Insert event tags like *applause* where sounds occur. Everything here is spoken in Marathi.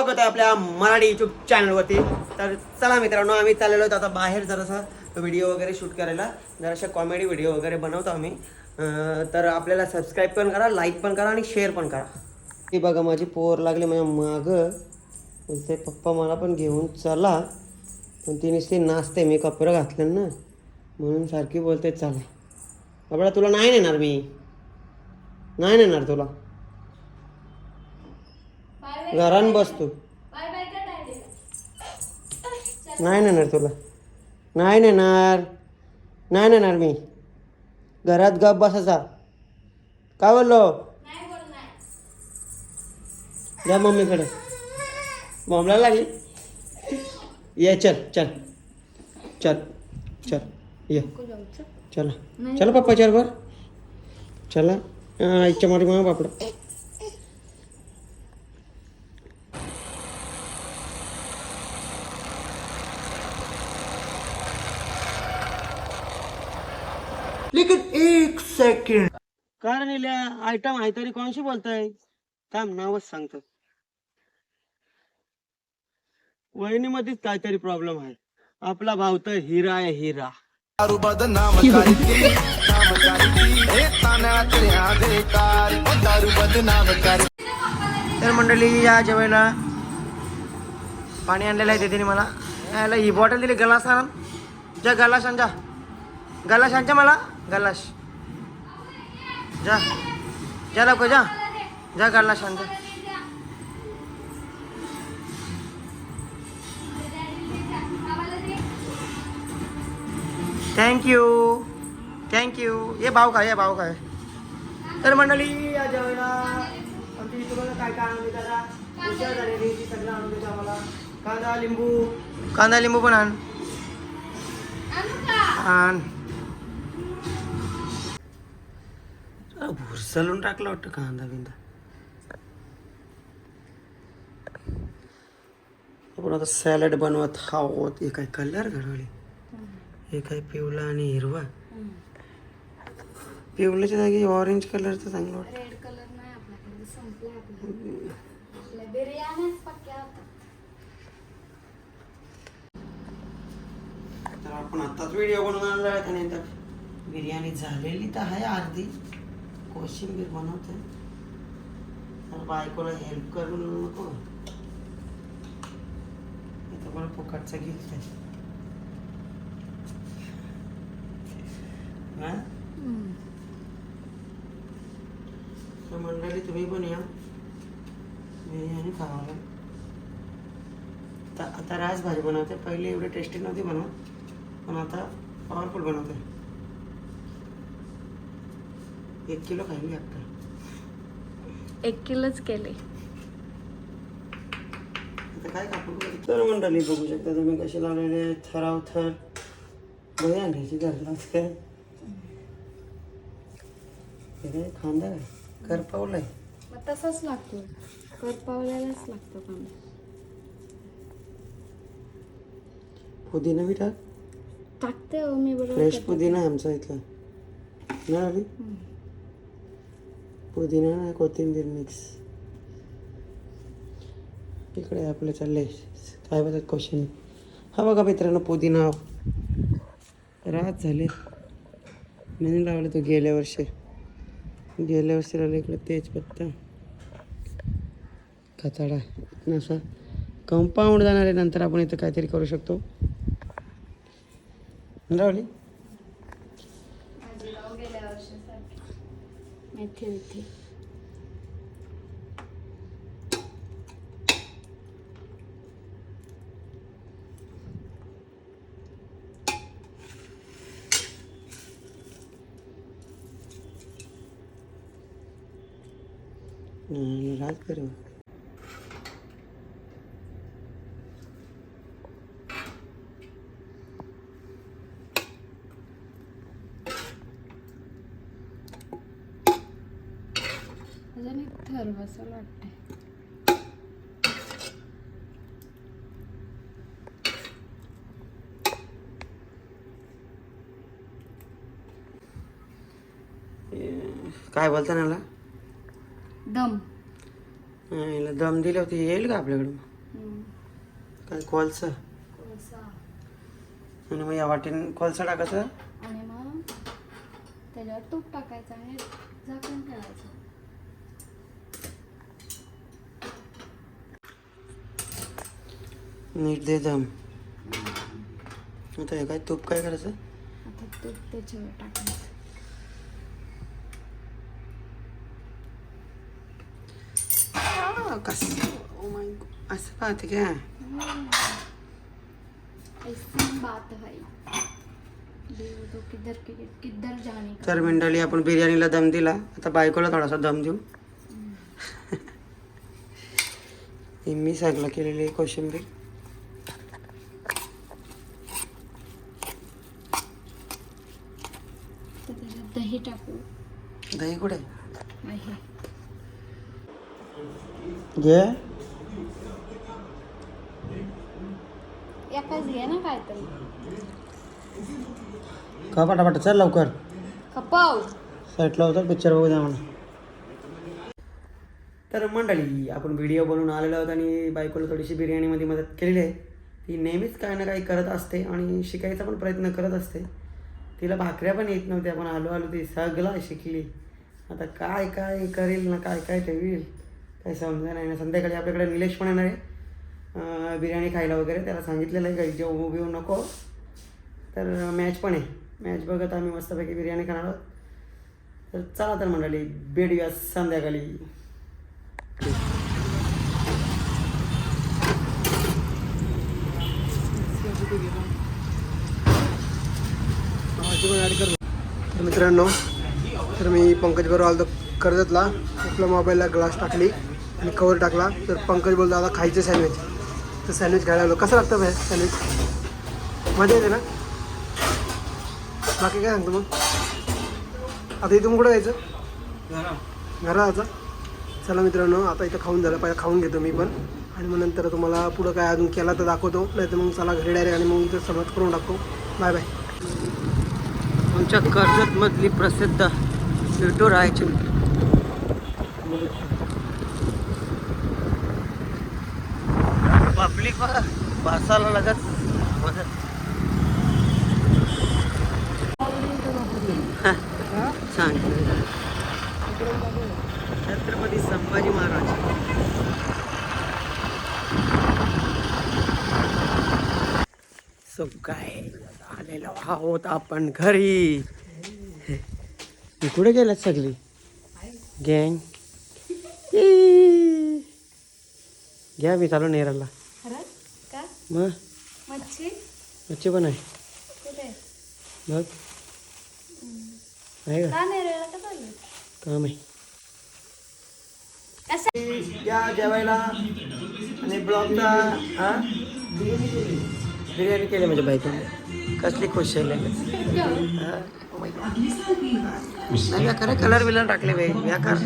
स्वागत आहे आपल्या मराठी युट्यूब चॅनलवरती तर चला मित्रांनो आम्ही चाललेलो आहोत आता बाहेर जरासा व्हिडिओ वगैरे शूट करायला. जराशा कॉमेडी व्हिडिओ वगैरे बनवतो आम्ही. तर आपल्याला सबस्क्राईब पण करा लाईक पण करा आणि शेअर पण करा. ती बघा माझी पोर लागली माझ्या मागं. बोलते पप्पा मला पण घेऊन चला. पण ती नुसती नाचते मी कपडं घातलं ना. म्हणून सारखी बोलते चला. बाबा तुला नाही नेणार मी. नाही नेणार तुला. घरान बसतो नाही नेणार तुला. नाही नेणार. नाही नेणार मी. घरात गप बसायचा. काय बोललो? जा मम्मीकडे. मम्मीला लागली. ये चल चल. चल चल. ये. चला. चला पप्पा चल. बर चला आईच्या मारी मग बापडा. लेकिन एक सेकंड कारण इल्या आयटम आहे तरी कोणाशी बोलताय? थांब नावच सांगतो. वहिनीमध्येच काहीतरी प्रॉब्लेम आहे. आपला भाऊ तर हिरा आहे हिरा. नाम हे कार कर तर मंडळी या जेवायला पाणी आणलेलं आहे तिथे मला. याला ही बॉटल दिली गलास आण जा गलास आण जा. गलास आणजा मला. गलास जा. जा लवकर जा. जा गलास आण थँक्यू थँक्यू ये भाव काय ये भाव काय तर मंडळी या जेवायला. काय काय आणून हुशार झालेली ती सगळं आणून देता आम्हाला. कांदा लिंबू. कांदा लिंबू पण आण. आण. भुरसलून टाकलं वाटतं कांदा बिंदा. आपण आता सॅलड बनवत आहोत. हे काय कलर घडवले? हे काय पिवळा आणि हिरवा? पिवल्याच्या जागी ऑरेंज कलरचं चांगलं वाटतं. रेड कलर नाही आपल्याकडे संपले आपल्या आपल्या बिर्याणीच पक्क्या होतात. तर आपण आताच व्हिडिओ बनवणार आहे आणि नंतर बिर्याणी झालेली तर आहे अर्धी. कोशिंबीर बनवते. तर बायकोला हेल्प करून नको. इथं मला फुकटचं घेतलं मंडळी तुम्ही पण या. बिर्याणी खावा आता आता राज भाजी बनवते. पहिले एवढी टेस्टी नव्हती बनवत. पण आता पॉवरफुल बनवते. एक किलो खायली आता. एक किलोच केले. आता काय कापून तर मंडळी बघू शकता तुम्ही कसे लावलेले थराव थर बघा घ्यायची गरज काय हे खांदा काय करपावलाय. मग तसंच लागतो. करपावल्यालाच लागतो कांदा पुदिना बी टाक. टाकते हो मी बरोबर फ्रेश. पुदिना आहे आमचा इथला. ना अरे पुदिना कोथिंबीर मिक्स. इकडे आपलं चाललंय काय बोलतात क्वेश्चन हा बघा मित्रांनो पुदिना. रात झाले. मी लावलं तो गेल्या वर्षी. गेल्या वर्षी लावलं इकडे तेजपत्ता. कचाडा असा. कंपाऊंड जाणार आहे नंतर आपण इथं काहीतरी करू शकतो. लावली मेथी मेथी राज करू अजून एक थर बसल वाटतंय काय बोलता ना याला दम. हा, याला दम दिले होते येईल का आपल्याकडं काय कोळसा. आणि मग या वाटीन कोळसा टाकायचं? आणि मग त्याच्यावर तूप टाकायचं आणि झाकण ठेवायचं. नीट दे दम. आता हे काय तूप काय करायचं? आता तूप त्याच्यावर टाकायचं. कसं? Oh. असं पाहते का? ऐसी बात है. देव तो किधर किधर किधर जाने का? तर मंडळी आपण बिर्याणीला दम दिला. आता बायकोला थोडासा दम देऊ. *laughs* मी सागला केलेली आहे कोशिंबीर तर त्याच्यात दही टाकू. दही कुठे? आहे. घे. एकाच घे ना काहीतरी. का पटापट चल लवकर. साईटला होता पिक्चर बघू द्या मला तर मंडळी आपण व्हिडिओ बनवून आलेलो आहोत आणि बायकोला थोडीशी बिर्याणीमध्ये मदत केलेली आहे. ती नेहमीच काही ना काही करत असते आणि शिकायचा पण प्रयत्न करत असते. तिला भाकऱ्या पण येत नव्हत्या पण हळूहळू ती सगळं शिकली. आता काय काय करेल ना काय काय ठेवील? काही समजा नाही. ना संध्याकाळी आपल्याकडे निलेश पण येणार आहे. बिर्याणी खायला वगैरे. त्याला सांगितलेलं आहे काही जेवू बिवू नको. तर मॅच पण आहे. मॅच बघत आम्ही मस्तपैकी बिर्याणी खाणार आहोत. तर चला तर मंडळी भेटूया संध्याकाळी. तर मित्रांनो तर मी पंकज बरोबर आलो कर्जतला. आपल्या मोबाईलला ग्लास टाकली आणि कवर टाकला. तर पंकज बोलतो आता खायचं सँडविच तर सँडविच खायला आलो कसं लागतं भाई सँडविच मजा येते ना? बाकी काय सांगतो मग? आता इथून कुठं जायचं? घरा जायचं चला मित्रांनो आता इथं खाऊन झालं. पाहिजे खाऊन घेतो मी पण. आणि मग नंतर तुम्हाला पुढं काय अजून केला तर दाखवतो. नाही तर मग चला घरी डायरेक्ट आणि मग इथं समज करून टाकतो बाय बाय आमच्या कर्जत मधली प्रसिद्ध विटो राहायची. पब्लिक बसायला लगत. मदत सांग. छत्रपती संभाजी महाराज. सो काय? आलेलो आहोत आपण घरी. मी कुठे गेलात सगळी? गँग? घ्या मी चालू नेराला. मग? मच्छी? मच्छी पण आहे. कुठे? मग आहे काम आहे. या जेवायला आणि ब्लॉगचा हा? बिर्याणी केली माझ्या बायकोने कसली खुश आहे खरं कलर बिलर टाकले बाई. व्याकार